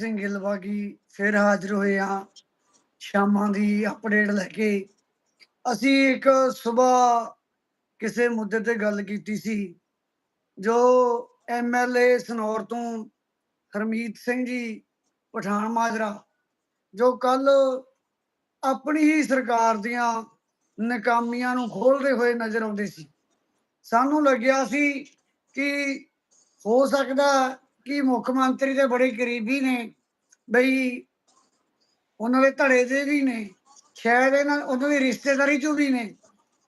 ਸਿੰਘ ਗਿੱਲਵਾਗੀ ਫਿਰ ਹਾਜ਼ਰ ਹੋਏ ਹਾਂ ਸ਼ਾਮਾਂ ਦੀ ਅਪਡੇਟ ਲੈ ਕੇ। ਅਸੀਂ ਇੱਕ ਸਵੇਰ ਕਿਸੇ ਮੁੱਦੇ ਤੇ ਗੱਲ ਕੀਤੀ ਸੀ, ਜੋ ਐਮਐਲਏ ਸਨੌਰ ਤੋਂ ਹਰਮੀਤ ਸਿੰਘ ਜੀ, ਪਠਾਨ ਮਾਜਰਾ, ਜੋ ਕੱਲ ਆਪਣੀ ਹੀ ਸਰਕਾਰ ਦੀਆਂ ਨਕਾਮੀਆਂ ਨੂੰ ਖੋਲਦੇ ਹੋਏ ਨਜ਼ਰ ਆਉਂਦੇ ਸੀ। ਸਾਨੂੰ ਲੱਗਿਆ ਸੀ ਕਿ ਹੋ ਸਕਦਾ ਕਿ ਮੁੱਖ ਮੰਤਰੀ ਦੇ ਬੜੇ ਕਰੀਬੀ ਨੇ, ਬਈ ਉਹਨਾਂ ਦੇ ਧੜੇ ਦੇ ਵੀ ਨੇ, ਸ਼ਾਇਦ ਇਹਨਾਂ, ਉਹਨਾਂ ਦੀ ਰਿਸ਼ਤੇਦਾਰੀ ਚੋਂ ਵੀ ਨੇ,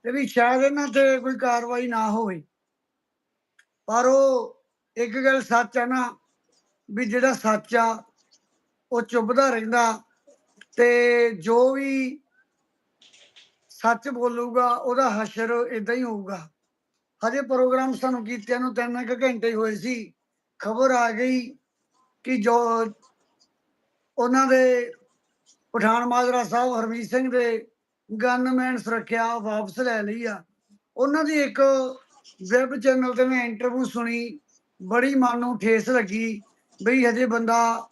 ਤੇ ਵੀ ਸ਼ਾਇਦ ਇਹਨਾਂ ਤੇ ਕੋਈ ਕਾਰਵਾਈ ਨਾ ਹੋਵੇ। ਪਰ ਉਹ ਇੱਕ ਗੱਲ ਸੱਚ ਆ ਨਾ, ਵੀ ਜਿਹੜਾ ਸੱਚ ਆ, ਉਹ ਚੁੱਭਦਾ ਰਹਿੰਦਾ ਤੇ ਜੋ ਵੀ ਸੱਚ ਬੋਲੂਗਾ, ਉਹਦਾ ਹਸ਼ਰ ਇਦਾਂ ਹੀ ਹੋਊਗਾ। ਹਜੇ ਪ੍ਰੋਗਰਾਮ ਸਾਨੂੰ ਕੀਤਿਆਂ ਨੂੰ ਤਿੰਨ ਕੁ ਘੰਟੇ ਹੋਏ ਸੀ। ਖਬਰ ਆ ਗਈ ਕਿ ਜੋ ਉਹਨਾਂ ਦੇ ਪਠਾਨ ਮਾਜਰਾ ਸਾਹਿਬ ਹਰਮੀਤ ਸਿੰਘ ਦੇ ਗਨਮੈਨ ਸੁਰੱਖਿਆ ਵਾਪਸ ਲੈ ਲਈ ਆ। ਉਹਨਾਂ ਦੀ ਇੱਕ ਵੈਬ ਚੈਨਲ ਤੇ ਮੈਂ ਇੰਟਰਵਿਊ ਸੁਣੀ, ਬੜੀ ਮਨ ਨੂੰ ਠੇਸ ਲੱਗੀ ਬਈ ਹਜੇ ਬੰਦਾ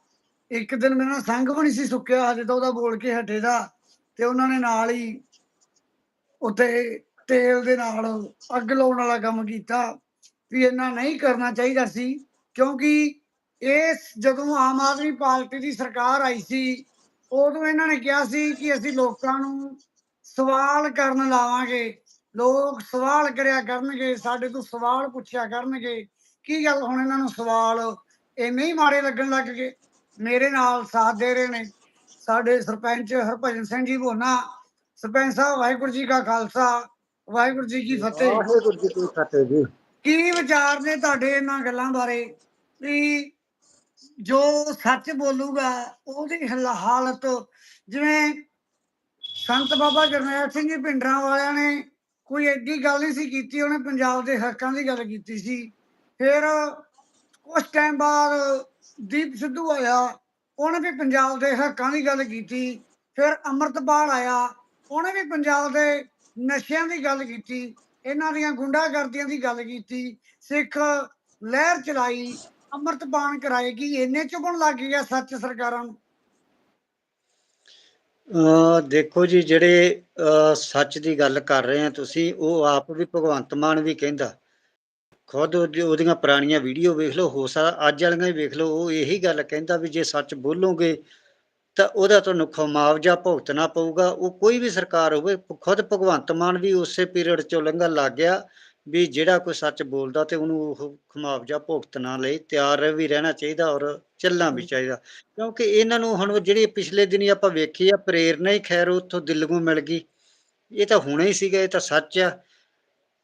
ਇੱਕ ਦਿਨ ਮੇਰਾ ਸੰਗ ਵੀ ਨਹੀਂ ਸੀ ਸੁੱਕਿਆ, ਹਜੇ ਤਾਂ ਉਹਦਾ ਬੋਲ ਕੇ ਹਟੇ ਦਾ ਤੇ ਉਹਨਾਂ ਨੇ ਨਾਲ ਹੀ ਉੱਤੇ ਤੇਲ ਦੇ ਨਾਲ ਅੱਗ ਲਾਉਣ ਵਾਲਾ ਕੰਮ ਕੀਤਾ ਵੀ ਇਹਨਾਂ ਨਹੀਂ ਕਰਨਾ ਚਾਹੀਦਾ ਸੀ। ਕਿਉਂਕਿ ਇਸ ਜਦੋਂ ਆਮ ਆਦਮੀ ਪਾਰਟੀ ਦੀ ਸਰਕਾਰ ਆਈ ਸੀ, ਉਦੋਂ ਇਹਨਾਂ ਨੇ ਕਿਹਾ ਸੀ ਕਿ ਅਸੀਂ ਲੋਕਾਂ ਨੂੰ ਸਵਾਲ ਕਰਨ ਲਾਵਾਂਗੇ। ਲੋਕ ਸਵਾਲ ਕਰਿਆ ਕਰਨਗੇ, ਸਾਡੇ ਤੋਂ ਸਵਾਲ ਪੁੱਛਿਆ ਕਰਨਗੇ। ਕੀ ਗੱਲ ਹੁਣ ਇਹਨਾਂ ਨੂੰ ਸਵਾਲ ਇੰਨੇ ਹੀ ਮਾੜੇ ਲੱਗਣ ਲੱਗ ਗਏ? ਮੇਰੇ ਨਾਲ ਸਾਥ ਦੇ ਰਹੇ ਨੇ। ਸਾਡੇ ਸਰਪੰਚ ਹਰਭਜਨ ਸਿੰਘ ਜੀ ਬੋਨਾ, ਸਰਪੰਚ ਸਾਹਿਬ, ਵਾਹਿਗੁਰੂ ਜੀ ਕਾ ਖਾਲਸਾ, ਵਾਹਿਗੁਰੂ ਜੀ ਕੀ ਫਤਿਹ। ਵਾਹਿਗੁਰੂ ਜੀ ਕੀ ਫਤਿਹ ਜੀ। ਕੀ ਵਿਚਾਰ ਨੇ ਤੁਹਾਡੇ ਇਹਨਾਂ ਗੱਲਾਂ ਬਾਰੇ? ਵੀ ਜੋ ਸੱਚ ਬੋਲੂਗਾ, ਉਹਦੀ ਹਲ- ਹਾਲਤ ਜਿਵੇਂ ਸੰਤ ਬਾਬਾ ਜਰਨੈਲ ਸਿੰਘ ਜੀ ਪਿੰਡਰਾਂ ਵਾਲਿਆਂ ਨੇ ਕੋਈ ਐਡੀ ਗੱਲ ਨਹੀਂ ਸੀ ਕੀਤੀ, ਉਹਨੇ ਪੰਜਾਬ ਦੇ ਹੱਕਾਂ ਦੀ ਗੱਲ ਕੀਤੀ ਸੀ। ਫਿਰ ਉਸ ਟਾਈਮ ਬਾਅਦ ਦੀਪ ਸਿੱਧੂ ਆਇਆ, ਉਹਨੇ ਵੀ ਪੰਜਾਬ ਦੇ ਹੱਕਾਂ ਦੀ ਗੱਲ ਕੀਤੀ। ਫਿਰ ਅੰਮ੍ਰਿਤਪਾਲ ਆਇਆ, ਉਹਨੇ ਵੀ ਪੰਜਾਬ ਦੇ ਨਸ਼ਿਆਂ ਦੀ ਗੱਲ ਕੀਤੀ। ਇਹਨਾਂ ਦੀਆਂ ਗੁੰਡਾਗਰਦੀਆਂ ਦੀ ਗੱਲ ਕੀਤੀ, ਸਿੱਖ ਲਹਿਰ ਚਲਾਈ, ਅੰਮ੍ਰਿਤਪਾਨ ਕਰਾਏਗੀ ਇੰਨੇ ਚੁਭਣ ਲੱਗ ਗਿਆ ਸੱਚ ਸਰਕਾਰਾਂ ਨੂੰ? ਦੇਖੋ ਜੀ, ਜਿਹੜੇ, ਅਹ ਸੱਚ ਦੀ ਗੱਲ ਕਰ ਰਹੇ ਆ ਤੁਸੀਂ, ਉਹ ਆਪ ਵੀ ਭਗਵੰਤ ਮਾਨ ਵੀ ਕਹਿੰਦਾ। ਖੁਦ ਉਹਦੀਆਂ ਪੁਰਾਣੀਆਂ ਵੀਡੀਓ ਵੇਖ ਲਓ, ਹੋ ਸਕਦਾ ਅੱਜ ਵਾਲੀਆਂ ਹੀ ਵੇਖ ਲਓ, ਉਹ ਇਹੀ ਗੱਲ ਕਹਿੰਦਾ ਵੀ ਜੇ ਸੱਚ ਬੋਲੋਗੇ ਤਾਂ ਉਹਦਾ ਤੁਹਾਨੂੰ ਖਮਾਵਜਾ ਭੁਗਤਣਾ ਪਊਗਾ। ਉਹ ਕੋਈ ਵੀ ਸਰਕਾਰ ਹੋਵੇ ਖੁਦ ਭਗਵੰਤ ਮਾਨ ਵੀ ਉਸੇ ਪੀਰੀਅਡ ਚੋਂ ਲੰਘਣ ਲੱਗ ਗਿਆ ਵੀ ਜਿਹੜਾ ਕੋਈ ਸੱਚ ਬੋਲਦਾ ਤੇ ਉਹਨੂੰ ਉਹ ਖਮਾਵਜਾ ਭੁਗਤਣਾ ਲਈ ਤਿਆਰ ਵੀ ਰਹਿਣਾ ਚਾਹੀਦਾ ਔਰ ਚੱਲਣਾ ਵੀ ਚਾਹੀਦਾ। ਕਿਉਂਕਿ ਇਹਨਾਂ ਨੂੰ ਹੁਣ ਜਿਹੜੀ ਪਿਛਲੇ ਦਿਨੀ ਆਪਾਂ ਵੇਖੀ ਆ ਪ੍ਰੇਰਨਾ ਹੀ ਖੈਰ ਉੱਥੋਂ ਦਿੱਲੀੋਂ ਮਿਲ ਗਈ। ਇਹ ਤਾਂ ਹੁਣੇ ਹੀ ਸੀਗਾ ਇਹ ਤਾਂ ਸੱਚ ਆ।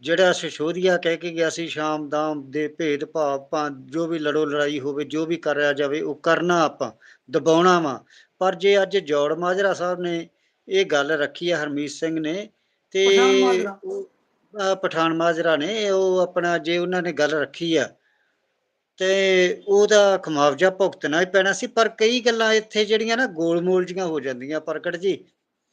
ਜਿਹੜਾ ਸਿਸ਼ੋਦੀਆ ਕਹਿ ਕੇ ਗਿਆ ਸੀ ਸ਼ਾਮ ਦਾਮ ਦੇ ਭੇਦ ਭਾਵ ਜੋ ਵੀ ਲੜੋ ਲੜਾਈ ਹੋਵੇ ਜੋ ਵੀ ਕਰਿਆ ਜਾਵੇ ਉਹ ਕਰਨਾ ਆਪਾਂ ਦਬਾਉਣਾ ਵਾ। ਪਰ ਜੇ ਅੱਜ ਜੋੜ ਮਾਜਰਾ ਸਾਹਿਬ ਨੇ ਇਹ ਗੱਲ ਰੱਖੀ ਆ ਹਰਮੀਤ ਸਿੰਘ ਨੇ ਤੇ ਪਠਾਨ ਮਾਜਰਾ। ਪਠਾਨ ਨੇ ਉਹ ਆਪਣਾ ਜੇ ਉਹਨਾਂ ਨੇ ਗੱਲ ਰੱਖੀ ਆ ਤੇ ਉਹਦਾ ਖਮਾਵਜਾ ਭੁਗਤਣਾ ਹੀ ਪੈਣਾ ਸੀ ਪਰ ਕਈ ਗੱਲਾਂ ਇੱਥੇ ਜਿਹੜੀਆਂ ਨਾ ਗੋਲਮੋਲ ਜੀਆਂ ਹੋ ਜਾਂਦੀਆਂ ਪ੍ਰਗਟ ਜੀ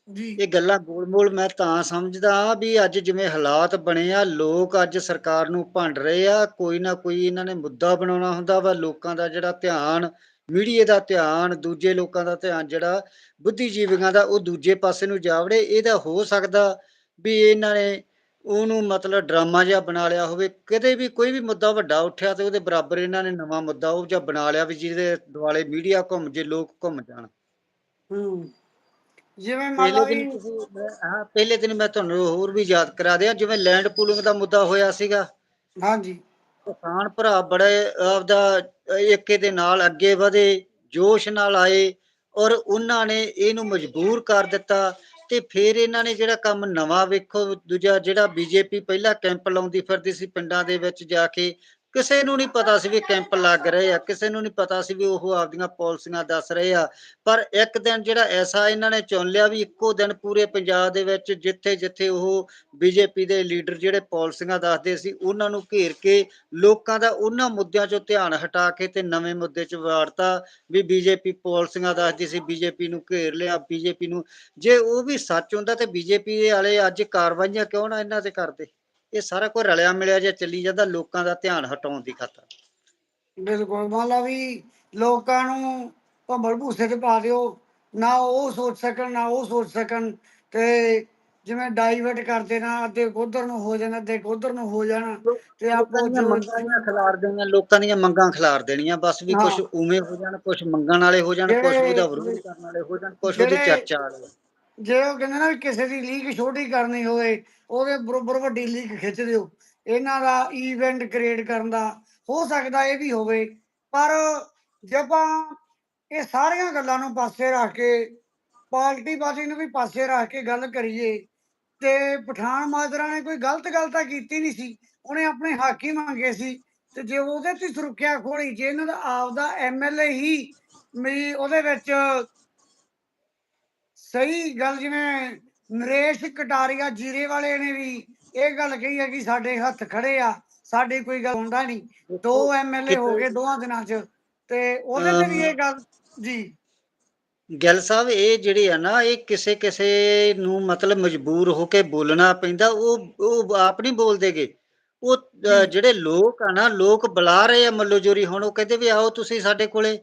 ਜੀ ਇਹ ਗੱਲਾਂ ਗੋਲਮੋਲ ਮੈਂ ਤਾਂ ਸਮਝਦਾ ਵੀ ਅੱਜ ਜਿਵੇਂ ਹਾਲਾਤ ਬਣੇ ਆ ਲੋਕ ਅੱਜ ਸਰਕਾਰ ਨੂੰ ਭੰਡ ਰਹੇ ਆ ਕੋਈ ਨਾ ਕੋਈ ਇਹਨਾਂ ਨੇ ਮੁੱਦਾ ਬਣਾਉਣਾ ਹੁੰਦਾ ਵਾ ਲੋਕਾਂ ਦਾ ਜਿਹੜਾ ਧਿਆਨ ਮੀਡੀਆ ਦਾ ਧਿਆਨ ਦੂਜੇ ਲੋਕਾਂ ਦਾ ਧਿਆਨ ਜਿਹੜਾ ਬੁੱਧੀਜੀਵੀਆਂ ਦਾ ਉਹ ਦੂਜੇ ਪਾਸੇ ਨੂੰ ਜਾਵੜੇ ਇਹਦਾ ਹੋ ਸਕਦਾ ਵੀ ਇਹਨਾਂ ਨੇ ਉਹਨੂੰ ਮਤਲਬ ਡਰਾਮਾ ਜਿਹਾ ਬਣਾ ਲਿਆ ਹੋਵੇ। ਕਦੇ ਵੀ ਕੋਈ ਵੀ ਮੁੱਦਾ ਵੱਡਾ ਉੱਠਿਆ ਤੇ ਉਹਦੇ ਬਰਾਬਰ ਇਹਨਾਂ ਨੇ ਨਵਾਂ ਮੁੱਦਾ ਉਹ ਜਿਹਾ ਬਣਾ ਲਿਆ ਵੀ ਜਿਹਦੇ ਦੁਆਲੇ ਮੀਡੀਆ ਘੁੰਮ ਜੇ ਲੋਕ ਘੁੰਮ ਜਾਣ। ਹੂੰ। ਜਿਵੇਂ ਮੰਨ ਲਓ ਵੀ ਹਾਂ ਪਹਿਲੇ ਦਿਨ ਮੈਂ ਤੁਹਾਨੂੰ ਹੋਰ ਵੀ ਯਾਦ ਕਰਾ ਦਿਆਂ ਜਿਵੇਂ ਲੈਂਡ ਪੂਲਿੰਗ ਦਾ ਮੁੱਦਾ ਹੋਇਆ ਸੀਗਾ। ਹਾਂਜੀ। ਕਿਸਾਨ ਭਰਾ ਬੜੇ ਆਪਦਾ ਏਕੇ ਦੇ ਨਾਲ ਅੱਗੇ ਵਧੇ, ਜੋਸ਼ ਨਾਲ ਆਏ ਔਰ ਉਹਨਾਂ ਨੇ ਇਹਨੂੰ ਮਜਬੂਰ ਕਰ ਦਿੱਤਾ ਤੇ ਫਿਰ ਇਹਨਾਂ ਨੇ ਜਿਹੜਾ ਕੰਮ ਨਵਾਂ ਵੇਖੋ, ਦੂਜਾ ਜਿਹੜਾ ਬੀਜੇਪੀ ਪਹਿਲਾਂ ਕੈਂਪ ਲਾਉਂਦੀ ਫਿਰਦੀ ਸੀ ਪਿੰਡਾਂ ਦੇ ਵਿੱਚ ਜਾ ਕੇ ਕਿਸੇ ਨੂੰ ਨਹੀਂ ਪਤਾ ਸੀ ਵੀ ਕੈਂਪ ਲੱਗ ਰਹੇ ਆ, ਕਿਸੇ ਨੂੰ ਨਹੀਂ ਪਤਾ ਸੀ ਵੀ ਉਹ ਆਪਦੀਆਂ ਪਾਲਿਸੀਆਂ ਦੱਸ ਰਹੇ ਆ। ਪਰ ਇੱਕ ਦਿਨ ਜਿਹੜਾ ਐਸਾ ਇਹਨਾਂ ਨੇ ਚੁਣ ਲਿਆ ਵੀ ਇੱਕੋ ਦਿਨ ਪੂਰੇ ਪੰਜਾਬ ਦੇ ਵਿੱਚ ਜਿੱਥੇ ਜਿੱਥੇ ਉਹ ਬੀਜੇਪੀ ਦੇ ਲੀਡਰ ਜਿਹੜੇ ਪਾਲਿਸੀਆਂ ਦੱਸਦੇ ਸੀ, ਉਹਨਾਂ ਨੂੰ ਘੇਰ ਕੇ ਲੋਕਾਂ ਦਾ ਉਹਨਾਂ ਮੁੱਦਿਆਂ 'ਚੋਂ ਧਿਆਨ ਹਟਾ ਕੇ ਤੇ ਨਵੇਂ ਮੁੱਦੇ 'ਚ ਵਾੜਤਾ ਵੀ ਬੀਜੇਪੀ ਪਾਲਿਸੀਆਂ ਦੱਸਦੀ ਸੀ ਬੀਜੇਪੀ ਨੂੰ ਘੇਰ ਲਿਆ ਬੀਜੇਪੀ ਨੂੰ। ਜੇ ਉਹ ਵੀ ਸੱਚ ਹੁੰਦਾ ਤੇ ਬੀਜੇਪੀ ਵਾਲੇ ਅੱਜ ਕਾਰਵਾਈਆਂ ਕਿਉਂ ਨਾ ਇਹਨਾਂ ਤੇ ਕਰਦੇ? ਇਹ ਸਾਰਾ ਕੁਝ ਰਲਿਆ ਮਿਲਿਆ ਜਿਹਾ ਚੱਲੀ ਜਾਂਦਾ ਲੋਕਾਂ ਦਾ ਧਿਆਨ ਹਟਾਉਣ ਦੀ ਖਾਤਰ ਬਿਲਕੁਲ ਲਓ ਵੀ ਲੋਕਾਂ ਨੂੰ ਭੰਬਲ ਭੂਸੇ ਤੇ ਪਾ ਦਿਓ ਨਾ ਉਹ ਸੋਚ ਸਕਣ ਨਾ ਉਹ ਸੋਚ ਸਕਣ ਤੇ ਜਿਵੇਂ ਡਾਈਵਰਟ ਕਰਦੇ ਨਾ ਅੱਧੇ ਉਧਰ ਨੂੰ ਹੋ ਜਾਣਾ ਅੱਧੇ ਉਧਰ ਨੂੰ ਹੋ ਜਾਣਾ ਤੇ ਆਪੋ ਜੋ ਮੰਗਾਂ ਖਿਲਾਰ ਦੇਣੀਆਂ ਲੋਕਾਂ ਦੀਆਂ ਮੰਗਾਂ ਖਿਲਾਰ ਦੇਣੀਆਂ ਬਸ ਵੀ ਕੁਝ। ਉਵੇਂ ਹੋ ਜਾਣ ਕੁਝ ਮੰਗਣ ਵਾਲੇ ਹੋ ਜਾਣ ਕੁਝ ਉਹਦਾ ਵਿਰੋਧ ਕਰਨ ਵਾਲੇ ਹੋ ਜਾਣ ਕੁਝ ਉਹਦੀ ਚਰਚਾ ਵਾਲੇ ਜੇ ਉਹ ਕਹਿੰਦੇ ਨਾ ਵੀ ਕਿਸੇ ਦੀ ਲੀਕ ਛੋਟੀ ਕਰਨੀ ਹੋਵੇ, ਉਹਦੇ ਬਰੋਬਰ ਵੱਡੀ ਲੀਕ ਖਿੱਚ ਦਿਓ। ਇਹਨਾਂ ਦਾ ਇਵੈਂਟ ਕ੍ਰੀਏਟ ਕਰਨ ਦਾ ਹੋ ਸਕਦਾ ਇਹ ਵੀ ਹੋਵੇ, ਪਰ ਜੇ ਆਪਾਂ ਇਹ ਸਾਰੀਆਂ ਗੱਲਾਂ ਨੂੰ ਪਾਸੇ ਰੱਖ ਕੇ, ਪਾਰਟੀ ਬਾਜੀ ਨੂੰ ਵੀ ਪਾਸੇ ਰੱਖ ਕੇ ਗੱਲ ਕਰੀਏ, ਤੇ ਪਠਾਨ ਮਾਜਰਾ ਨੇ ਕੋਈ ਗਲਤ ਗੱਲ ਤਾਂ ਕੀਤੀ ਨਹੀਂ ਸੀ। ਉਹਨੇ ਆਪਣੇ ਹੱਕ ਹੀ ਮੰਗੇ ਸੀ। ਤੇ ਜੇ ਉਹਦੇ ਤੇ ਸੁਰੱਖਿਆ ਖੋਲੀ ਜੇ ਇਹਨਾਂ ਦਾ ਆਪਦਾ ਐਮਐਲਏ ਹੀ ਵੀ ਉਹਦੇ ਵਿੱਚ ਸਹੀ ਗੱਲ ਜਿਵੇਂ ਨਰੇਸ਼ ਕਟਾਰੀਆ ਜੀਰੇ ਵਾਲੇ ਨੇ ਵੀ ਇਹ ਗੱਲ ਕਹੀ ਹੈ ਕਿ ਸਾਡੇ ਹੱਥ ਖੜੇ ਆ ਸਾਡੀ ਕੋਈ ਗੱਲ ਹੁੰਦਾ ਨਹੀਂ। ਦੋ ਐਮਐਲਏ ਹੋ ਗਏ ਦੋਹਾਂ ਦਿਨਾਂ 'ਚ ਤੇ ਉਹਦੇ ਤੇ ਵੀ ਇਹ ਗੱਲ ਜੀ। ਗਿੱਲ ਸਾਹਿਬ ਇਹ ਜਿਹੜੇ ਆ ਨਾ ਇਹ ਕਿਸੇ ਕਿਸੇ ਨੂੰ ਮਤਲਬ ਮਜਬੂਰ ਹੋ ਕੇ ਬੋਲਣਾ ਪੈਂਦਾ ਉਹ ਉਹ ਆਪ ਨਹੀਂ ਬੋਲਦੇਗੇ ਉਹ। ਜਿਹੜੇ ਲੋਕ ਆ ਨਾ ਲੋਕ ਬੁਲਾ ਰਹੇ ਆ ਮੱਲੋ ਜੋਰੀ ਹੁਣ ਉਹ ਕਹਿੰਦੇ ਵੀ ਆਓ ਤੁਸੀਂ ਸਾਡੇ ਕੋਲੇ।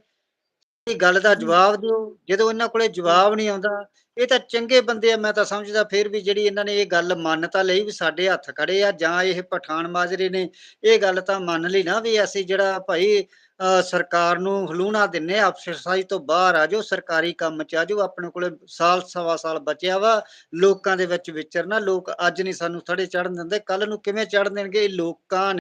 ਇਹ ਗੱਲ ਦਾ ਜਵਾਬ ਦਿਓ। ਜਦੋਂ ਇਹਨਾਂ ਕੋਲੇ ਜਵਾਬ ਨਹੀਂ ਆਉਂਦਾ, ਇਹ ਤਾਂ ਚੰਗੇ ਬੰਦੇ ਆ, ਮੈਂ ਤਾਂ ਸਮਝਦਾ, ਫਿਰ ਵੀ ਜਿਹੜੀ ਇਹਨਾਂ ਨੇ ਇਹ ਗੱਲ ਮੰਨ ਤਾਂ ਲਈ ਵੀ ਸਾਡੇ ਹੱਥ ਖੜੇ ਆ, ਜਾਂ ਇਹ ਪਠਾਨ ਮਾਜਰੇ ਨੇ ਇਹ ਗੱਲ ਤਾਂ ਮੰਨ ਲਈ ਨਾ ਵੀ ਅਸੀਂ ਜਿਹੜਾ ਭਾਈ ਸਰਕਾਰ ਨੂੰ ਹਲੂਣਾ ਦਿੰਨੇ ਆ ਤੋਂ ਬਾਹਰ ਆ ਜੋ ਸਰਕਾਰੀ ਕੰਮ ਚ ਆ ਜੋ ਆਪਣੇ ਕੋਲੇ ਸਾਲ, ਸਵਾ ਸਾਲ ਬਚਿਆ ਵਾ, ਲੋਕਾਂ ਦੇ ਵਿੱਚ ਵਿਚਰਨਾ, ਲੋਕ ਅੱਜ ਨਹੀਂ ਸਾਨੂੰ ਥੜੇ ਚੜਨ ਦਿੰਦੇ ਕੱਲ ਨੂੰ ਕਿਵੇਂ ਚੜ ਦੇਣਗੇ? ਇਹ ਲੋਕਾਂ ਨੇ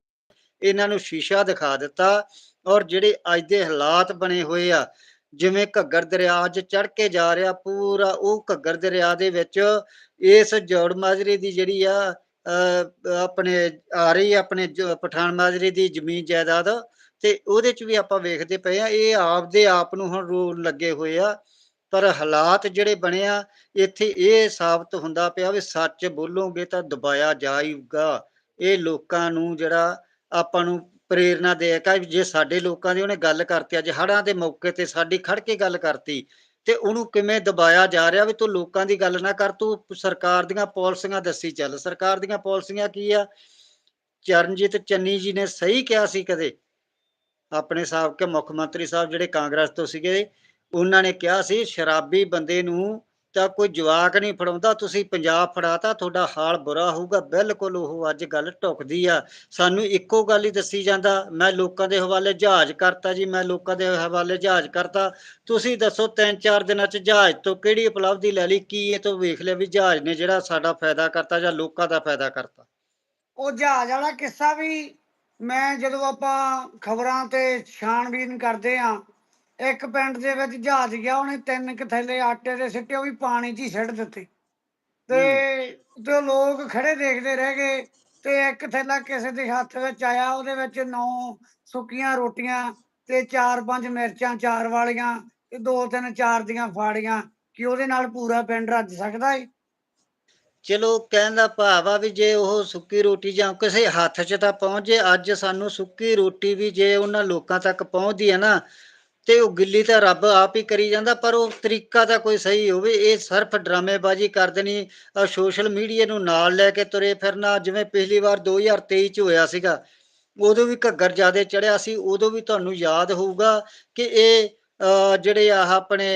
ਇਹਨਾਂ ਨੂੰ ਸ਼ੀਸ਼ਾ ਦਿਖਾ ਦਿੱਤਾ, ਔਰ ਜਿਹੜੇ ਅੱਜ ਦੇ ਹਾਲਾਤ ਬਣੇ ਹੋਏ ਆ ਜਿਵੇਂ ਘੱਗਰ ਦਰਿਆ ਅੱਜ ਚੜ ਕੇ ਜਾ ਰਿਹਾ ਪੂਰਾ, ਉਹ ਘੱਗਰ ਦਰਿਆ ਦੇ ਵਿੱਚ ਇਸ ਜੋੜ ਮਾਜਰੇ ਦੀ ਜਿਹੜੀ ਆ ਆਪਣੇ ਆ ਰਹੀ ਆ, ਆਪਣੇ ਪਠਾਨ ਮਾਜਰੇ ਦੀ ਜ਼ਮੀਨ ਜਾਇਦਾਦ ਤੇ ਉਹਦੇ ਚ ਵੀ ਆਪਾਂ ਵੇਖਦੇ ਪਏ ਆ, ਇਹ ਆਪਦੇ ਆਪ ਨੂੰ ਹੁਣ ਰੋਣ ਲੱਗੇ ਹੋਏ ਆ, ਪਰ ਹਾਲਾਤ ਜਿਹੜੇ ਬਣੇ ਆ, ਇੱਥੇ ਇਹ ਸਾਬਤ ਹੁੰਦਾ ਪਿਆ ਵੀ ਸੱਚ ਬੋਲੋਗੇ ਤਾਂ ਦਬਾਇਆ ਜਾਊਗਾ ਇਹ ਲੋਕਾਂ ਨੂੰ ਜਿਹੜਾ ਆਪਾਂ ਨੂੰ ਪ੍ਰੇਰਨਾ ਦੇ ਵੀ ਜੇ ਸਾਡੇ ਲੋਕਾਂ ਦੀ ਉਹਨੇ ਗੱਲ ਕਰਤੀ, ਅੱਜ ਹੜ੍ਹਾਂ ਦੇ ਮੌਕੇ ਤੇ ਸਾਡੀ ਖੜ ਕੇ ਗੱਲ ਕਰਤੀ ਤੇ ਉਹਨੂੰ ਕਿਵੇਂ ਦਬਾਇਆ ਜਾ ਰਿਹਾ ਵੀ ਤੂੰ ਲੋਕਾਂ ਦੀ ਗੱਲ ਨਾ ਕਰ, ਤੂੰ ਸਰਕਾਰ ਦੀਆਂ ਪਾਲਿਸੀਆਂ ਦੱਸੀ ਚੱਲ। ਸਰਕਾਰ ਦੀਆਂ ਪਾਲਿਸੀਆਂ ਕੀ ਆ? ਚਰਨਜੀਤ ਚੰਨੀ ਜੀ ਨੇ ਸਹੀ ਕਿਹਾ ਸੀ ਕਦੇ। ਆਪਣੇ ਸਾਬਕਾ ਮੁੱਖ ਮੰਤਰੀ ਸਾਹਿਬ ਜਿਹੜੇ ਕਾਂਗਰਸ ਤੋਂ ਸੀਗੇ, ਉਹਨਾਂ ਨੇ ਕਿਹਾ ਸੀ, ਸ਼ਰਾਬੀ ਬੰਦੇ ਨੂੰ ਤਾਂ ਕੋਈ ਜਵਾਕ ਨਹੀਂ ਫੜਾਉਂਦਾ, ਤੁਸੀਂ ਪੰਜਾਬ ਫੜਾਤਾ, ਤੁਹਾਡਾ ਹਾਲ ਬੁਰਾ ਹੋਊਗਾ, ਬਿਲਕੁਲ ਉਹ ਅੱਜ ਗੱਲ ਢੁਕਦੀ ਆ। ਸਾਨੂੰ ਇੱਕੋ ਗੱਲ ਹੀ ਦੱਸੀ ਜਾਂਦਾ, ਮੈਂ ਲੋਕਾਂ ਦੇ ਹਵਾਲੇ ਜਹਾਜ਼ ਕਰਤਾ ਜੀ, ਮੈਂ ਲੋਕਾਂ ਦੇ ਹਵਾਲੇ ਜਹਾਜ਼ ਕਰਤਾ। ਤੁਸੀਂ ਦੱਸੋ ਤਿੰਨ ਚਾਰ ਦਿਨਾਂ ਚ ਜਹਾਜ਼ ਤੋਂ ਕਿਹੜੀ ਉਪਲਬਧੀ ਲੈ ਲਈ, ਕੀ ਇਹ ਤੋਂ ਵੇਖ ਲਿਆ ਵੀ ਜਹਾਜ਼ ਨੇ ਜਿਹੜਾ ਸਾਡਾ ਫਾਇਦਾ ਕਰਤਾ ਜਾਂ ਲੋਕਾਂ ਦਾ ਫਾਇਦਾ ਕਰਤਾ? ਉਹ ਜਹਾਜ਼ ਵਾਲਾ ਕਿੱਸਾ ਵੀ ਮੈਂ ਜਦੋਂ ਆਪਾਂ ਖਬਰਾਂ ਤੇ ਛਾਣਬੀਨ ਕਰਦੇ ਆ ਇੱਕ ਪਿੰਡ ਦੇ ਵਿੱਚ ਜਹਾਜ਼ ਗਿਆ ਉਹਨੇ ਤਿੰਨ ਕੁ ਥੈਲੇ ਆਟੇ ਦੇ ਸਿੱਟੇ ਉਹ ਵੀ ਪਾਣੀ 'ਚ ਹੀ ਸਿੱਟ ਦਿੱਤੇ। ਤੇ ਤੇ ਲੋਕ ਖੜੇ ਦੇਖਦੇ ਰਹਿ ਗਏ ਤੇ ਇੱਕ ਥੈਲਾ ਕਿਸੇ ਦੇ ਹੱਥ ਵਿੱਚ ਆਇਆ ਉਹਦੇ ਵਿੱਚ ਨੌ ਸੁੱਕੀਆਂ ਰੋਟੀਆਂ ਤੇ ਚਾਰ ਪੰਜ ਮਿਰਚਾਂ ਚਾਰ ਵਾਲੀਆਂ ਤੇ ਦੋ ਤਿੰਨ ਚਾਰ ਦੀਆਂ ਫਾੜੀਆਂ ਕਿ ਉਹਦੇ ਨਾਲ ਪੂਰਾ ਪਿੰਡ ਰੱਜ ਸਕਦਾ ਏ। ਚਲੋ ਕਹਿਣ ਦਾ ਭਾਵ ਆ ਵੀ ਜੇ ਉਹ ਸੁੱਕੀ ਰੋਟੀ ਜਾਂ ਕਿਸੇ ਹੱਥ 'ਚ ਤਾਂ ਪਹੁੰਚ ਜੇ ਅੱਜ ਸਾਨੂੰ ਸੁੱਕੀ ਰੋਟੀ ਵੀ ਜੇ ਉਹਨਾਂ ਲੋਕਾਂ ਤੱਕ ਪਹੁੰਚਦੀ ਹੈ ਨਾ ਤੇ ਉਹ ਗਿੱਲੀ ਤਾਂ ਰੱਬ ਆਪ ਹੀ ਕਰੀ ਜਾਂਦਾ, ਪਰ ਉਹ ਤਰੀਕਾ ਤਾਂ ਕੋਈ ਸਹੀ ਹੋਵੇ। ਇਹ ਸਿਰਫ ਡਰਾਮੇਬਾਜ਼ੀ ਕਰ ਦੇਣੀ ਸੋਸ਼ਲ ਮੀਡੀਆ ਨੂੰ ਨਾਲ ਲੈ ਕੇ ਤੁਰੇ ਫਿਰਨਾ, ਜਿਵੇਂ ਪਿਛਲੀ ਵਾਰ 2023 ਚ ਹੋਇਆ ਸੀਗਾ। ਉਦੋਂ ਵੀ ਘੱਗਰ ਜਿਆਦੇ ਚੜਿਆ ਸੀ, ਉਦੋਂ ਵੀ ਤੁਹਾਨੂੰ ਯਾਦ ਹੋਊਗਾ ਕਿ ਇਹ ਜਿਹੜੇ ਆਹ ਆਪਣੇ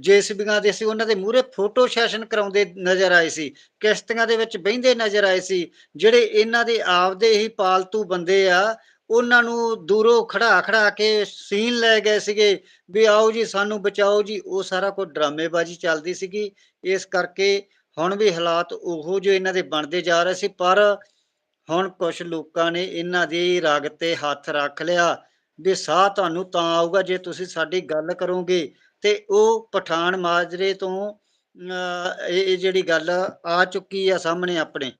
ਜੇਸੀਬੀਆਂ ਦੇ ਸੀ, ਉਹਨਾਂ ਦੇ ਮੂਹਰੇ ਫੋਟੋ ਸੈਸ਼ਨ ਕਰਾਉਂਦੇ ਨਜ਼ਰ ਆਏ ਸੀ। ਕਿਸ਼ਤੀਆਂ ਦੇ ਵਿੱਚ ਬਹਿੰਦੇ ਨਜ਼ਰ ਆਏ ਸੀ, ਜਿਹੜੇ ਇਹਨਾਂ ਦੇ ਆਪਦੇ ਹੀ ਪਾਲਤੂ ਬੰਦੇ ਆ ਉਹਨਾਂ ਨੂੰ ਦੂਰੋਂ ਖੜਾ ਖੜਾ ਕੇ ਸੀਨ ਲੈ ਗਏ ਸੀਗੇ ਵੀ ਆਓ ਜੀ ਸਾਨੂੰ ਬਚਾਓ ਜੀ। ਉਹ ਸਾਰਾ ਕੁਝ ਡਰਾਮੇਬਾਜ਼ੀ ਚੱਲਦੀ ਸੀਗੀ। ਇਸ ਕਰਕੇ ਹੁਣ ਵੀ ਹਾਲਾਤ ਉਹੋ ਜਿਹੇ ਇਹਨਾਂ ਦੇ ਬਣਦੇ ਜਾ ਰਹੇ ਸੀ। ਪਰ ਹੁਣ ਕੁਝ ਲੋਕਾਂ ਨੇ ਇਹਨਾਂ ਦੀ ਰਗ ਤੇ ਹੱਥ ਰੱਖ ਲਿਆ ਵੀ ਸਾਹ ਤੁਹਾਨੂੰ ਤਾਂ ਆਊਗਾ ਜੇ ਤੁਸੀਂ ਸਾਡੀ ਗੱਲ ਕਰੋਗੇ। ਤੇ ਉਹ ਪਠਾਨ ਮਾਜਰੇ ਤੋਂ ਅਹ, ਇਹ ਜਿਹੜੀ ਗੱਲ ਆ ਚੁੱਕੀ ਆ ਸਾਹਮਣੇ ਆਪਣੇ।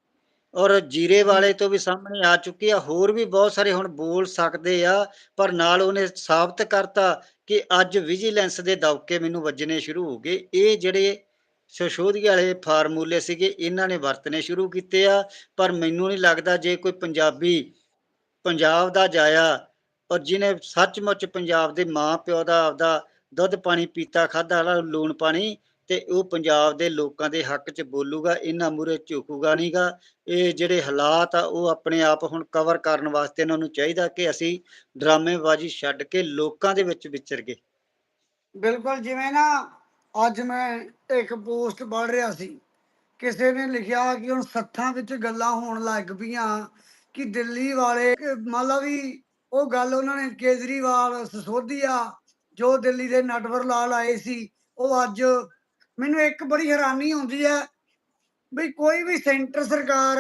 ਔਰ ਜੀਰੇ ਵਾਲੇ ਤੋਂ ਵੀ ਸਾਹਮਣੇ ਆ ਚੁੱਕੀ ਆ, ਹੋਰ ਵੀ ਬਹੁਤ ਸਾਰੇ ਹੁਣ ਬੋਲ ਸਕਦੇ ਆ, ਪਰ ਨਾਲ ਉਹਨੇ ਸਾਬਤ ਕਰਤਾ ਕਿ ਅੱਜ ਵਿਜੀਲੈਂਸ ਦੇ ਦੌਕੇ ਮੈਨੂੰ ਵੱਜਣੇ ਸ਼ੁਰੂ ਹੋ ਗਏ। ਇਹ ਜਿਹੜੇ ਸ਼ਸ਼ੋਧੀ ਵਾਲੇ ਫਾਰਮੂਲੇ ਸੀਗੇ, ਇਹਨਾਂ ਨੇ ਵਰਤਨੇ ਸ਼ੁਰੂ ਕੀਤੇ ਆ, ਪਰ ਮੈਨੂੰ ਨਹੀਂ ਲੱਗਦਾ ਜੇ ਕੋਈ ਪੰਜਾਬੀ ਪੰਜਾਬ ਦਾ ਜਾਇਆ ਔਰ ਜਿਹਨੇ ਸੱਚਮੁੱਚ ਪੰਜਾਬ ਦੇ ਮਾਂ ਪਿਓ ਦਾ ਆਪਦਾ ਦੁੱਧ ਪਾਣੀ ਪੀਤਾ ਖਾਦਾ ਵਾਲਾ ਲੂਣ ਪਾਣੀ ਤੇ ਉਹ ਪੰਜਾਬ ਦੇ ਲੋਕਾਂ ਦੇ ਹੱਕ 'ਚ ਬੋਲੂਗਾ, ਇਹਨਾਂ ਮੂਰੇ ਝੁਕੂਗਾ ਨਹੀਂਗਾ ਇਹ ਜਿਹੜੇ ਹਾਲਾਤ ਆ, ਉਹ ਆਪਣੇ ਆਪ ਹੁਣ ਕਵਰ ਕਰਨ ਵਾਸਤੇ ਇਹਨਾਂ ਨੂੰ ਚਾਹੀਦਾ ਕਿ ਅਸੀਂ ਡਰਾਮੇਬਾਜ਼ੀ ਛੱਡ ਕੇ ਲੋਕਾਂ ਦੇ ਵਿੱਚ ਵਿਚਰ ਗਏ। ਬਿਲਕੁਲ, ਜਿਵੇਂ ਨਾ ਅੱਜ ਮੈਂ ਇੱਕ ਪੋਸਟ ਪੜ੍ਹ ਰਿਹਾ ਸੀ। ਕਿਸੇ ਨੇ ਲਿਖਿਆ ਕਿ ਹੁਣ ਸੱਥਾਂ ਵਿੱਚ ਗੱਲਾਂ ਹੋਣ ਲੱਗ ਪਈਆਂ ਕਿ ਦਿੱਲੀ ਵਾਲੇ ਮਤਲਬ ਵੀ ਉਹ ਗੱਲ ਉਹਨਾਂ ਨੇ ਕੇਜਰੀਵਾਲ, ਸਿਸੋਦੀਆ ਜੋ ਦਿੱਲੀ ਦੇ ਨਟਵਰ ਲਾਲ ਆਏ ਸੀ, ਉਹ ਅੱਜ ਮੈਨੂੰ ਇੱਕ ਬੜੀ ਹੈਰਾਨੀ ਹੁੰਦੀ ਹੈ ਵੀ ਕੋਈ ਵੀ ਸੈਂਟਰ ਸਰਕਾਰ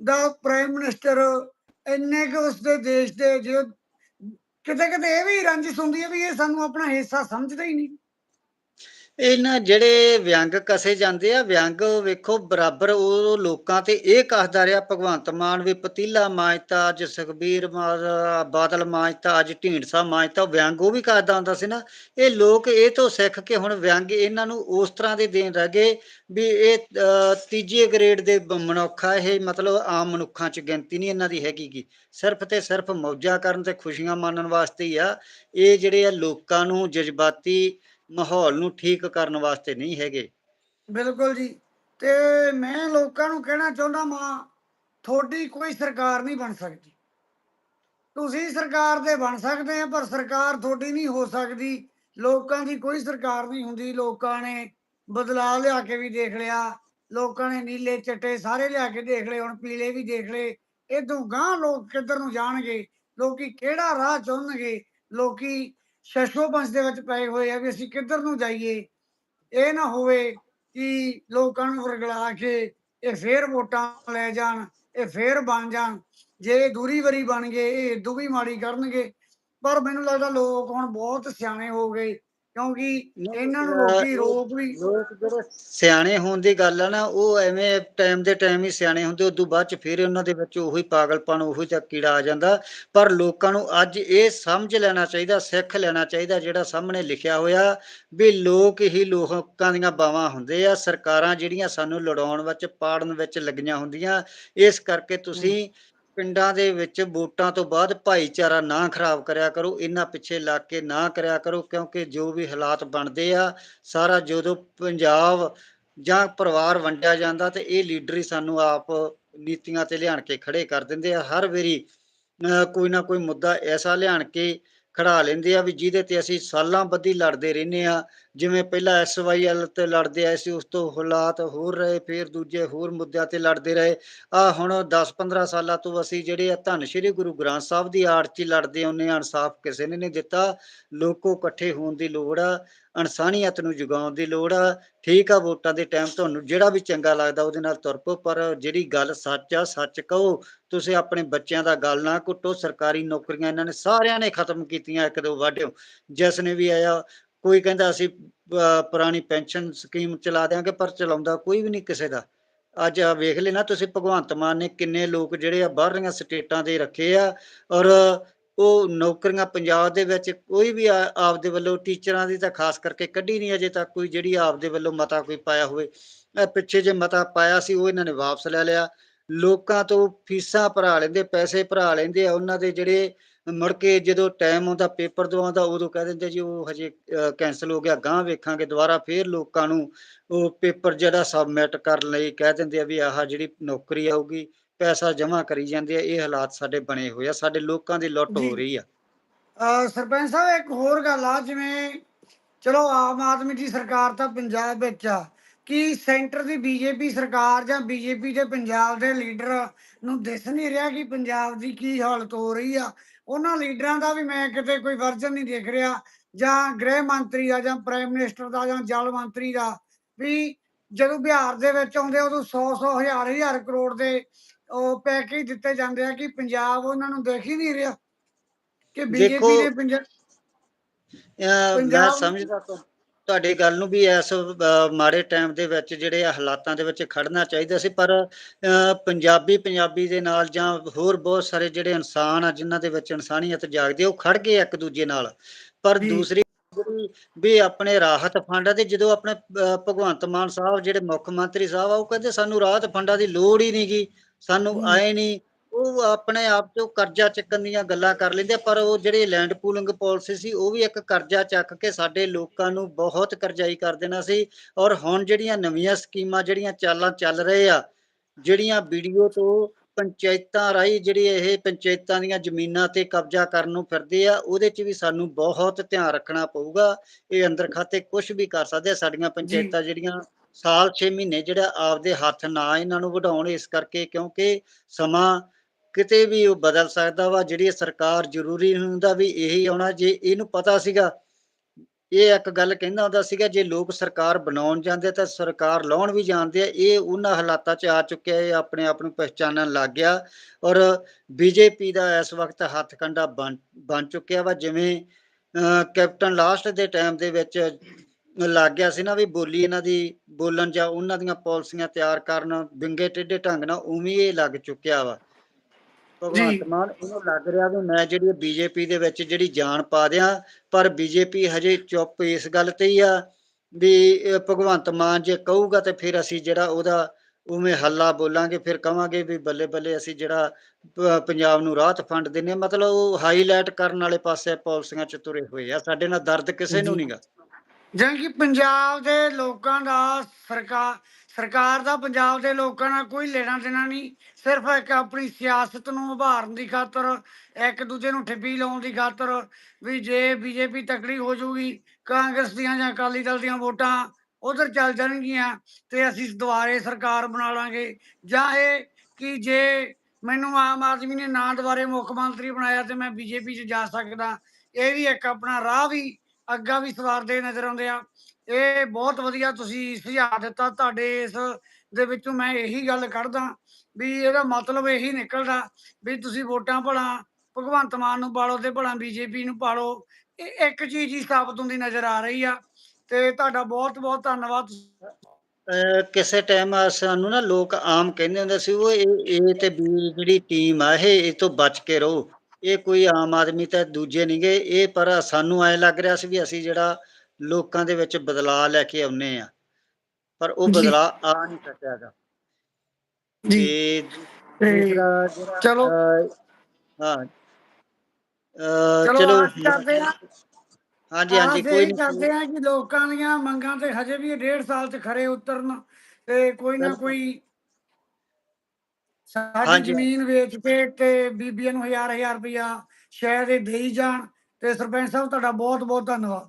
ਦਾ ਪ੍ਰਾਈਮ ਮਿਨਿਸਟਰ ਇੰਨੇ ਕੁ ਉਸਦੇ ਦੇਸ਼ ਦੇ ਜੋ ਕਿਤੇ ਕਿਤੇ ਇਹ ਵੀ ਰੰਜਿਸ਼ ਹੁੰਦੀ ਹੈ ਵੀ ਇਹ ਸਾਨੂੰ ਆਪਣਾ ਹਿੱਸਾ ਸਮਝਦਾ ਹੀ ਨਹੀਂ। ਇਹ ਨਾ ਜਿਹੜੇ ਵਿਅੰਗ ਕਸੇ ਜਾਂਦੇ ਆ, ਵਿਅੰਗ ਵੇਖੋ ਬਰਾਬਰ ਉਹ ਲੋਕਾਂ ਤੇ ਇਹ ਕਹਦਾ ਰਿਹਾ, ਭਗਵੰਤ ਮਾਨ, ਵੀ ਪਤੀਲਾ ਮਾਜਤਾ ਅੱਜ ਸੁਖਬੀਰ ਮਾ- ਬਾਦਲ ਮਾਜਤਾ, ਅੱਜ ਢੀਂਡਸਾ ਮਾਜਤਾ, ਉਹ ਵਿਅੰਗ ਉਹ ਵੀ ਕਹਦਾ ਹੁੰਦਾ ਸੀ ਨਾ। ਇਹ ਲੋਕ ਇਹ ਤੋਂ ਸਿੱਖ ਕੇ ਹੁਣ ਵਿਅੰਗ ਇਹਨਾਂ ਨੂੰ ਉਸ ਤਰ੍ਹਾਂ ਦੇ ਦੇਣ ਰਹਿ ਗਏ ਵੀ ਇਹ ਤੀਜੇ ਗ੍ਰੇਡ ਦੇ ਬ- ਮਨੁੱਖ ਆ ਇਹ ਮਤਲਬ ਆਮ ਮਨੁੱਖਾਂ ਚ ਗਿਣਤੀ ਨਹੀਂ ਇਹਨਾਂ ਦੀ ਹੈਗੀ ਗੀ। ਸਿਰਫ ਤੇ ਸਿਰਫ ਮੌਜਾਂ ਕਰਨ ਤੇ ਖੁਸ਼ੀਆਂ ਮਾਣਨ ਵਾਸਤੇ ਹੀ ਆ। ਇਹ ਜਿਹੜੇ ਆ ਲੋਕਾਂ ਨੂੰ ਜਜ਼ਬਾਤੀ ਮਾਹੌਲ ਨੂੰ ਠੀਕ ਕਰਨ ਵਾਸਤੇ ਨਹੀਂ ਹੈਗੇ। ਬਿਲਕੁਲ ਜੀ। ਤੇ ਮੈਂ ਲੋਕਾਂ ਨੂੰ ਕਹਿਣਾ ਚਾਹੁੰਦਾ ਮਾਂ ਤੁਹਾਡੀ ਕੋਈ ਸਰਕਾਰ ਨਹੀਂ ਬਣ ਸਕਦੀ। ਤੁਸੀਂ ਸਰਕਾਰ ਦੇ ਬਣ ਸਕਦੇ ਆ, ਪਰ ਸਰਕਾਰ ਤੁਹਾਡੀ ਨਹੀਂ ਹੋ ਸਕਦੀ। ਲੋਕਾਂ ਦੀ ਕੋਈ ਸਰਕਾਰ ਨਹੀਂ ਹੁੰਦੀ। ਲੋਕਾਂ ਨੇ ਬਦਲਾਅ ਲਿਆ ਕੇ ਵੀ ਦੇਖ ਲਿਆ। ਲੋਕਾਂ ਨੇ ਨੀਲੇ ਚਿੱਟੇ ਸਾਰੇ ਲਿਆ ਕੇ ਦੇਖ ਲਏ, ਹੁਣ ਪੀਲੇ ਵੀ ਦੇਖ ਲਏ। ਇਦੋਂ ਗਾਂ ਲੋਕ ਕਿੱਧਰ ਨੂੰ ਜਾਣਗੇ? ਲੋਕੀ ਕਿਹੜਾ ਰਾਹ ਚੁਣਨਗੇ? ਲੋਕੀ ਸ਼ਸ਼ੋਪੰਸ਼ ਦੇ ਵਿੱਚ ਪਏ ਹੋਏ ਆ ਵੀ ਅਸੀਂ ਕਿੱਧਰ ਨੂੰ ਜਾਈਏ? ਇਹ ਨਾ ਹੋਵੇ ਕਿ ਲੋਕਾਂ ਨੂੰ ਵਰਗਲਾ ਕੇ ਇਹ ਫੇਰ ਵੋਟਾਂ ਲੈ ਜਾਣ, ਇਹ ਫੇਰ ਬਣ ਜਾਣ। ਜੇ ਇਹ ਦੂਰੀ ਵਰੀ ਬਣ ਗਏ, ਇਹ ਇਦੋਂ ਵੀ ਮਾੜੀ ਕਰਨਗੇ। ਪਰ ਮੈਨੂੰ ਲੱਗਦਾ ਲੋਕ ਹੁਣ ਬਹੁਤ ਸਿਆਣੇ ਹੋ ਗਏ। ਕਿਉਂਕਿ ਇਹਨਾਂ ਨੂੰ ਲੋਕੀ ਰੋਕ ਵੀ ਲੋਕ ਜਿਹੜੇ ਸਿਆਣੇ ਹੋਣ ਦੀ ਗੱਲ ਆ ਨਾ ਉਹ ਐਵੇਂ ਟਾਈਮ ਦੇ ਟਾਈਮ ਹੀ ਸਿਆਣੇ ਹੁੰਦੇ ਉਦੋਂ ਬਾਅਦ ਚ ਫਿਰ ਉਹਨਾਂ ਦੇ ਵਿੱਚ ਉਹੀ ਪਾਗਲਪਨ ਉਹੀ ਜਿਹਾ ਕੀੜਾ ਆ ਜਾਂਦਾ। ਪਰ ਲੋਕਾਂ ਨੂੰ ਅੱਜ ਇਹ ਸਮਝ ਲੈਣਾ ਚਾਹੀਦਾ ਸਿੱਖ ਲੈਣਾ ਚਾਹੀਦਾ ਜਿਹੜਾ ਸਾਹਮਣੇ ਲਿਖਿਆ ਹੋਇਆ ਵੀ ਲੋਕ ਹੀ ਲੋਕਾਂ ਦੀਆਂ ਬਾਵਾਂ ਹੁੰਦੇ ਆ ਸਰਕਾਰਾਂ ਜਿਹੜੀਆਂ ਸਾਨੂੰ ਲੜਾਉਣ ਵਿੱਚ ਪਾੜਨ ਵਿੱਚ ਲੱਗੀਆਂ ਹੁੰਦੀਆਂ। ਇਸ ਕਰਕੇ ਤੁਸੀਂ ਪਿੰਡਾਂ ਦੇ ਵਿੱਚ ਵੋਟਾਂ ਤੋਂ ਬਾਅਦ ਭਾਈਚਾਰਾ ਨਾ ਖਰਾਬ ਕਰਿਆ ਕਰੋ, ਇਹਨਾਂ ਪਿੱਛੇ ਲੱਗ ਕੇ ਨਾ ਕਰਿਆ ਕਰੋ, ਕਿਉਂਕਿ ਜੋ ਵੀ ਹਾਲਾਤ ਬਣਦੇ ਆ, ਸਾਰਾ ਜਦੋਂ ਪੰਜਾਬ ਜਾਂ ਪਰਿਵਾਰ ਵੰਡਿਆ ਜਾਂਦਾ ਤੇ ਇਹ ਲੀਡਰ ਹੀ ਸਾਨੂੰ ਆਪ ਨੀਤੀਆਂ ਤੇ ਲਿਆਣ ਕੇ ਖੜੇ ਕਰ ਦਿੰਦੇ ਆ। ਹਰ ਵਾਰੀ, ਅਹ, ਕੋਈ ਨਾ ਕੋਈ ਮੁੱਦਾ ਐਸਾ ਲਿਆਣ ਕੇ ਖੜਾ ਲੈਂਦੇ ਆ ਵੀ ਜਿਹਦੇ ਤੇ ਅਸੀਂ ਸਾਲਾਂ ਬੱਧੀ ਲੜਦੇ ਰਹਿੰਦੇ ਆ ਜਿਵੇਂ ਪਹਿਲਾਂ ਐਸਵਾਈਐਲ ਤੇ ਲੜਦੇ ਆਏ ਸੀ, ਉਸ ਤੋਂ ਹਾਲਾਤ ਹੋਰ ਰਹੇ, ਫਿਰ ਦੂਜੇ ਹੋਰ ਮੁੱਦਿਆਂ ਤੇ ਲੜਦੇ ਰਹੇ। ਆ ਹੁਣ 10-15 ਸਾਲਾਂ ਤੋਂ ਅਸੀਂ ਜਿਹੜੇ ਆ, ਧੰਨ ਸ਼੍ਰੀ ਗੁਰੂ ਗ੍ਰੰਥ ਸਾਹਿਬ ਦੀ ਆੜ 'ਚ ਲੜਦੇ ਆਉਂਦੇ ਆ ਇਨਸਾਫ ਕਿਸੇ ਨੇ ਨਹੀਂ ਦਿੱਤਾ। ਲੋਕੋ ਇਕੱਠੇ ਹੋਣ ਦੀ ਲੋੜ ਆ, ਇਨਸਾਨੀਅਤ ਨੂੰ ਜਗਾਉਣ ਦੀ ਲੋੜ ਆ। ਠੀਕ ਆ, ਵੋਟਾਂ ਦੇ ਟਾਈਮ ਤੁਹਾਨੂੰ ਜਿਹੜਾ ਵੀ ਚੰਗਾ ਲੱਗਦਾ ਉਹਦੇ ਨਾਲ ਤੁਰ ਪਓ ਪਰ ਜਿਹੜੀ ਗੱਲ ਸੱਚ ਆ, ਸੱਚ ਕਹੋ। ਤੁਸੀਂ ਆਪਣੇ ਬੱਚਿਆਂ ਦਾ ਗੱਲ ਨਾ ਕੁੱਟੋ ਸਰਕਾਰੀ ਨੌਕਰੀਆਂ ਇਹਨਾਂ ਨੇ ਸਾਰਿਆਂ ਨੇ ਖਤਮ ਕੀਤੀਆਂ ਇੱਕ ਦੋ ਵਾਢਿਓ ਜਿਸ ਨੇ ਵੀ ਆਇਆ ਕੋਈ ਕਹਿੰਦਾ ਅਸੀਂ ਪੁਰਾਣੀ ਪੈਨਸ਼ਨ ਸਕੀਮ ਚਲਾ ਦਿਆਂਗੇ, ਪਰ ਚਲਾਉਂਦਾ ਕੋਈ ਵੀ ਨਹੀਂ ਕਿਸੇ ਦਾ। ਅੱਜ ਆ ਵੇਖ ਲੈਣਾ ਤੁਸੀਂ, ਭਗਵੰਤ ਮਾਨ ਨੇ ਕਿੰਨੇ ਲੋਕ ਜਿਹੜੇ ਆ ਬਾਹਰਲੀਆਂ ਸਟੇਟਾਂ ਦੇ ਰੱਖੇ ਆ, ਔਰ ਉਹ ਨੌਕਰੀਆਂ ਪੰਜਾਬ ਦੇ ਵਿੱਚ ਕੋਈ ਵੀ ਆ- ਆਪਦੇ ਵੱਲੋਂ ਟੀਚਰਾਂ ਦੀ ਤਾਂ ਖਾਸ ਕਰਕੇ ਕੱਢੀ ਨਹੀਂ ਅਜੇ ਤੱਕ ਕੋਈ, ਜਿਹੜੀ ਆਪਦੇ ਵੱਲੋਂ ਮਤਾ ਕੋਈ ਪਾਇਆ ਹੋਵੇ। ਇਹ ਪਿੱਛੇ ਜੇ ਮਤਾ ਪਾਇਆ ਸੀ, ਉਹ ਇਹਨਾਂ ਨੇ ਵਾਪਸ ਲੈ ਲਿਆ। ਲੋਕਾਂ ਤੋਂ ਫੀਸਾਂ ਭਰਾ ਲੈਂਦੇ, ਪੈਸੇ ਭਰਾ ਲੈਂਦੇ ਆ, ਉਹਨਾਂ ਦੇ ਜਿਹੜੇ ਮੁੜ ਕੇ ਜਦੋਂ ਟਾਈਮ ਆਉਂਦਾ ਪੇਪਰ ਦਵਾਉਂਦਾ ਉਦੋਂ ਕਹਿ ਦਿੰਦੇ ਜੀ ਉਹ ਹਜੇ ਕੈਨਸਲ ਹੋ ਗਿਆ ਗਾਂ ਵੇਖਾਂਗੇ ਦੁਬਾਰਾ ਫੇਰ ਲੋਕਾਂ ਨੂੰ ਉਹ ਪੇਪਰ ਜਿਹੜਾ ਸਬਮਿਟ ਕਰਨ ਲਈ ਕਹਿ ਦਿੰਦੇ ਆ ਵੀ ਆਹ ਜਿਹੜੀ ਨੌਕਰੀ ਆਊਗੀ ਪੈਸਾ ਜਮ੍ਹਾਂ ਕਰੀ ਜਾਂਦੇ ਆ ਇਹ ਹਾਲਾਤ ਸਾਡੇ ਬਣੇ ਹੋਏ ਆ ਸਾਡੇ ਲੋਕਾਂ ਦੀ ਲੁੱਟ। ਹੋ ਰਹੀ ਆ ਸਰਪੰਚ ਸਾਹਿਬ ਇੱਕ ਹੋਰ ਗੱਲ ਆ ਜਿਵੇਂ ਚਲੋ ਆਮ ਆਦਮੀ ਦੀ ਸਰਕਾਰ ਤਾਂ ਪੰਜਾਬ ਵਿੱਚ ਆ ਕੀ ਸੈਂਟਰ ਦੀ ਬੀਜੇਪੀ ਸਰਕਾਰ ਜਾਂ ਬੀਜੇਪੀ ਦੇ ਪੰਜਾਬ ਦੇ ਲੀਡਰ ਨੂੰ ਦਿਸ ਨਹੀਂ ਰਿਹਾ ਕਿ ਪੰਜਾਬ ਦੀ ਕੀ ਹਾਲਤ ਹੋ ਰਹੀ ਆ ਉਹਨਾਂ ਲੀਡਰਾਂ ਦਾ ਵੀ ਮੈਂ ਕਿਤੇ ਕੋਈ ਵਰਜਨ ਨਹੀਂ ਦੇਖ ਰਿਹਾ ਜਾਂ ਗ੍ਰਹਿ ਮੰਤਰੀ ਦਾ ਜਾਂ ਪ੍ਰਾਈਮ ਮਿਨਿਸਟਰ ਦਾ ਜਾਂ ਜਲ ਮੰਤਰੀ ਦਾ ਵੀ ਜਦੋਂ ਬਿਹਾਰ ਦੇ ਵਿੱਚ ਆਉਂਦੇ ਉਦੋਂ 100 100 ਹਜ਼ਾਰ ਹਜ਼ਾਰ ਕਰੋੜ ਦੇ ਉਹ ਪੈਕੇਜ ਦਿੱਤੇ ਜਾਂਦੇ ਆ ਕਿ ਪੰਜਾਬ ਉਹਨਾਂ ਨੂੰ ਦੇਖ ਹੀ ਨਹੀਂ ਰਿਹਾ ਕਿ ਬੀਜੇਪੀ ਨੇ ਪੰਜਾਬ ਮੈਂ ਸਮਝਦਾ ਤੁਹਾ- ਤੁਹਾਡੀ ਗੱਲ ਨੂੰ ਵੀ ਇਸ ਮਾੜੇ ਟਾਈਮ ਦੇ ਵਿੱਚ ਜਿਹੜੇ ਆ ਹਾਲਾਤਾਂ ਦੇ ਵਿੱਚ ਖੜਨਾ ਚਾਹੀਦਾ ਸੀ ਪਰ ਪੰਜਾਬੀ ਪੰਜਾਬੀ ਦੇ ਨਾਲ ਜਾਂ ਹੋਰ ਬਹੁਤ ਸਾਰੇ ਜਿਹੜੇ ਇਨਸਾਨ ਆ ਜਿਨ੍ਹਾਂ ਦੇ ਵਿੱਚ ਇਨਸਾਨੀਅਤ ਜਾਗਦੀ ਉਹ ਖੜ ਗਏ ਇੱਕ ਦੂਜੇ ਨਾਲ ਪਰ। ਦੂਸਰੀ ਵੀ ਆਪਣੇ ਰਾਹਤ ਫੰਡ ਤੇ ਜਦੋਂ ਆਪਣੇ ਭਗਵੰਤ ਮਾਨ ਸਾਹਿਬ ਜਿਹੜੇ ਮੁੱਖ ਮੰਤਰੀ ਸਾਹਿਬ ਆ ਉਹ ਕਹਿੰਦੇ ਸਾਨੂੰ ਰਾਹਤ ਫੰਡਾਂ ਦੀ ਲੋੜ ਹੀ ਨਹੀਂਗੀ ਸਾਨੂੰ ਹੂੰ। ਆਏ ਨਹੀਂ ਉਹ ਆਪਣੇ ਆਪ ਤੋਂ ਕਰਜ਼ਾ ਚੱਕਣ ਦੀਆਂ ਗੱਲਾਂ ਕਰ ਲੈਂਦੇ ਆ, ਪਰ ਉਹ ਜਿਹੜੇ ਲੈਂਡ ਪੂਲਿੰਗ ਪਾਲਿਸੀ ਸੀ ਉਹ ਵੀ ਇੱਕ ਕਰਜ਼ਾ ਚੱਕ ਕੇ ਸਾਡੇ ਲੋਕਾਂ ਨੂੰ ਬਹੁਤ ਕਰਜ਼ਾਈ ਕਰ ਦੇਣਾ ਸੀ। ਔਰ ਹੁਣ ਜਿਹੜੀਆਂ ਨਵੀਆਂ ਸਕੀਮਾਂ ਜਿਹੜੀਆਂ ਚਾਲਾਂ ਚੱਲ ਰਹੇ ਆ ਜਿਹੜੀਆਂ ਵੀਡੀਓ ਤੋਂ ਪੰਚਾਇਤਾਂ ਰਾਹੀਂ ਜਿਹੜੀ ਇਹ ਪੰਚਾਇਤਾਂ ਦੀਆਂ ਜ਼ਮੀਨਾਂ ਤੇ ਕਬਜ਼ਾ ਕਰਨ ਨੂੰ ਫਿਰਦੇ ਆ ਉਹਦੇ 'ਚ ਵੀ ਸਾਨੂੰ ਬਹੁਤ ਧਿਆਨ ਰੱਖਣਾ ਪਊਗਾ। ਇਹ ਅੰਦਰ ਖਾਤੇ ਕੁਝ ਵੀ ਕਰ ਸਕਦੇ ਆ ਸਾਡੀਆਂ ਪੰਚਾਇਤਾਂ ਜਿਹੜੀਆਂ ਸਾਲ 6 ਮਹੀਨੇ ਜਿਹੜਾ ਆਪਦੇ ਹੱਥ ਨਾ ਇਹਨਾਂ ਨੂੰ ਵਢਾਉਣ ਇਸ ਕਰਕੇ ਕਿਉਂਕਿ ਸਮਾਂ ਕਿਤੇ ਵੀ ਉਹ ਬਦਲ ਸਕਦਾ ਵਾ, ਜਿਹੜੀ ਸਰਕਾਰ ਜ਼ਰੂਰੀ ਹੁੰਦਾ ਵੀ ਇਹੀ ਆਉਣਾ, ਜੇ ਇਹਨੂੰ ਪਤਾ ਸੀਗਾ, ਇਹ ਇੱਕ ਗੱਲ ਕਹਿੰਦਾ ਹੁੰਦਾ ਸੀਗਾ, ਜੇ ਲੋਕ ਸਰਕਾਰ ਬਣਾਉਣ ਜਾਂਦੇ ਤਾਂ ਸਰਕਾਰ ਲਾਉਣ ਵੀ ਜਾਂਦੇ ਆ, ਇਹ ਉਹਨਾਂ ਹਾਲਾਤਾਂ 'ਚ ਆ ਚੁੱਕਿਆ, ਇਹ ਆਪਣੇ ਆਪ ਨੂੰ ਪਛਾਣਨ ਲੱਗ ਗਿਆ ਔਰ ਬੀਜੇਪੀ ਦਾ ਇਸ ਵਕਤ ਹੱਥ ਕੰਡਾ ਬਣ ਬਣ ਚੁੱਕਿਆ ਵਾ, ਜਿਵੇਂ ਕੈਪਟਨ ਲਾਸਟ ਦੇ ਟਾਈਮ ਦੇ ਵਿੱਚ ਲੱਗ ਗਿਆ ਸੀ ਨਾ ਵੀ ਬੋਲੀ ਇਹਨਾਂ ਦੀ ਬੋਲਣ ਜਾਂ ਉਹਨਾਂ ਦੀਆਂ ਪਾਲਿਸੀਆਂ ਤਿਆਰ ਕਰਨ, ਵਿੰਗੇ ਟੇਢੇ ਢੰਗ ਨਾਲ ਉਵੇਂ ਇਹ ਲੱਗ ਚੁੱਕਿਆ ਵਾ। ਭਗਵੰਤ ਮਾਨ ਇਹਨੂੰ ਲੱਗ ਰਿਹਾ ਵੀ ਮੈਂ ਜਿਹੜੀ ਬੀਜੇਪੀ ਦੇ ਵਿੱਚ ਜਿਹੜੀ ਜਾਨ ਪਾ ਦਿਆਂ ਪਰ ਬੀਜੇਪੀ ਹਜੇ ਚੁੱਪ ਇਸ ਗੱਲ ਤੇ ਹੀ ਆ ਵੀ ਭਗਵੰਤ ਮਾਨ ਜੇ ਕਹੂਗਾ ਤੇ ਫਿਰ ਅਸੀਂ ਜਿਹੜਾ ਉਹਦਾ ਉਵੇਂ ਹੱਲਾ ਬੋਲਾਂਗੇ ਫਿਰ ਕਵਾਂਗੇ ਵੀ ਬੱਲੇ ਬੱਲੇ ਅਸੀਂ ਜਿਹੜਾ ਪੰਜਾਬ ਨੂੰ ਰਾਹਤ ਫੰਡ ਦਿੰਨੇ ਮਤਲਬ ਉਹ ਹਾਈਲਾਈਟ ਕਰਨ ਵਾਲੇ ਪਾਸੇ ਪਾਲਿਸੀਆਂ ਚ ਤੁਰੇ ਹੋਏ ਆ। ਸਾਡੇ ਨਾਲ ਦਰਦ ਕਿਸੇ ਨੂੰ। ਨਹੀਂਗਾ ਜਿਵੇਂ ਕਿ ਪੰਜਾਬ ਦੇ ਲੋਕਾਂ ਦਾ ਸਰਕਾਰ ਸਰਕਾਰ ਦਾ ਪੰਜਾਬ ਦੇ ਲੋਕਾਂ ਨਾਲ ਕੋਈ ਲੈਣਾ ਦੇਣਾ ਨਹੀਂ, ਸਿਰਫ ਇੱਕ ਆਪਣੀ ਸਿਆਸਤ ਨੂੰ ਉਭਾਰਨ ਦੀ ਖਾਤਰ, ਇੱਕ ਦੂਜੇ ਨੂੰ ਠੱਪੀ ਲਾਉਣ ਦੀ ਖਾਤਰ ਵੀ ਜੇ ਬੀਜੇਪੀ ਤਕੜੀ ਹੋ ਜਾਊਗੀ, ਕਾਂਗਰਸ ਦੀਆਂ ਜਾਂ ਅਕਾਲੀ ਦਲ ਦੀਆਂ ਵੋਟਾਂ ਉਧਰ ਚੱਲ ਜਾਣਗੀਆਂ ਤੇ ਅਸੀਂ ਦੁਬਾਰੇ ਸਰਕਾਰ ਬਣਾ ਲਾਂਗੇ। ਜਾਂ ਇਹ ਕਿ ਜੇ ਮੈਨੂੰ ਆਮ ਆਦਮੀ ਨੇ ਨਾ ਦੁਬਾਰੇ ਮੁੱਖ ਮੰਤਰੀ ਬਣਾਇਆ ਤੇ ਮੈਂ ਬੀਜੇਪੀ 'ਚ ਜਾ ਸਕਦਾ, ਇਹ ਵੀ ਇੱਕ ਆਪਣਾ ਰਾਹ ਵੀ, ਅੱਗਾ ਵੀ ਸਵਾਰਦੇ ਨਜ਼ਰ ਆਉਂਦੇ ਆ। ਇਹ ਬਹੁਤ ਵਧੀਆ ਤੁਸੀਂ ਸੁਝਾਅ ਦਿੱਤਾ ਤੁਹਾਡੇ ਇਸ ਦੇ ਵਿੱਚੋਂ ਮੈਂ ਇਹੀ ਗੱਲ ਕੱਢਦਾ ਵੀ ਇਹਦਾ ਮਤਲਬ ਇਹੀ ਨਿਕਲਦਾ ਵੀ ਤੁਸੀਂ ਵੋਟਾਂ ਭਲਾ, ਭਗਵੰਤ ਮਾਨ ਨੂੰ ਪਾਲੋ ਤੇ ਭਲਾ ਬੀਜੇਪੀ ਨੂੰ ਪਾਲੋ, ਇਹ ਇੱਕ ਚੀਜ਼ ਹੀ ਸਾਬਤ ਹੁੰਦੀ ਨਜ਼ਰ ਆ ਰਹੀ ਆ ਤੇ ਤੁਹਾਡਾ ਬਹੁਤ ਬਹੁਤ ਧੰਨਵਾਦ ਅਹ ਕਿਸੇ ਟਾਈਮ ਸਾਨੂੰ ਨਾ ਲੋਕ ਆਮ ਕਹਿੰਦੇ ਹੁੰਦੇ ਸੀ, ਉਹ ਇਹ ਇਹ ਤੇ ਬੀ ਜਿਹੜੀ ਟੀਮ ਆ ਇਹ ਇਹ ਤੋਂ ਬਚ ਕੇ ਰਹੋ। ਇਹ ਕੋਈ ਆਮ ਆਦਮੀ ਤਾਂ ਦੂਜੇ ਨਹੀਂਗੇ ਇਹ ਪਰ ਸਾਨੂੰ ਐ ਲੱਗ ਰਿਹਾ ਸੀ ਵੀ ਅਸੀਂ ਜਿਹੜਾ ਲੋਕਾਂ ਦੇ ਵਿੱਚ ਬਦਲਾਅ ਲੈ ਕੇ ਆਉਨੇ ਆ ਪਰ ਉਹ। ਬਦਲਾਅ ਆ ਨਹੀਂ ਸਕਿਆਗਾ ਜੀ ਤੇ ਤੇ ਚਲੋ। ਹਾਂ ਚਲੋ ਹਾਂਜੀ ਹਾਂਜੀ ਕੋਈ ਨਹੀਂ ਕਰਦੇ ਆ ਕਿ ਲੋਕਾਂ ਦੀਆਂ ਮੰਗਾਂ ਤੇ ਹਜੇ ਵੀ ਇਹ ਡੇਢ ਸਾਲ ਚ ਖਰੇ ਉਤਰਨ ਤੇ ਕੋਈ ਨਾ। ਕੋਈ ਸਾਡੀ। ਜ਼ਮੀਨ ਵੇਚ ਕੇ ਤੇ ਬੀਬੀਆਂ ਨੂੰ ਹਜ਼ਾਰ ਹਜ਼ਾਰ ਰੁਪਇਆ ਸ਼ਾਇਦ ਇਹ ਦੇਈ ਜਾਣ ਤੇ ਸਰਪੰਚ ਸਾਹਿਬ ਤੁਹਾਡਾ ਬਹੁਤ ਬਹੁਤ ਧੰਨਵਾਦ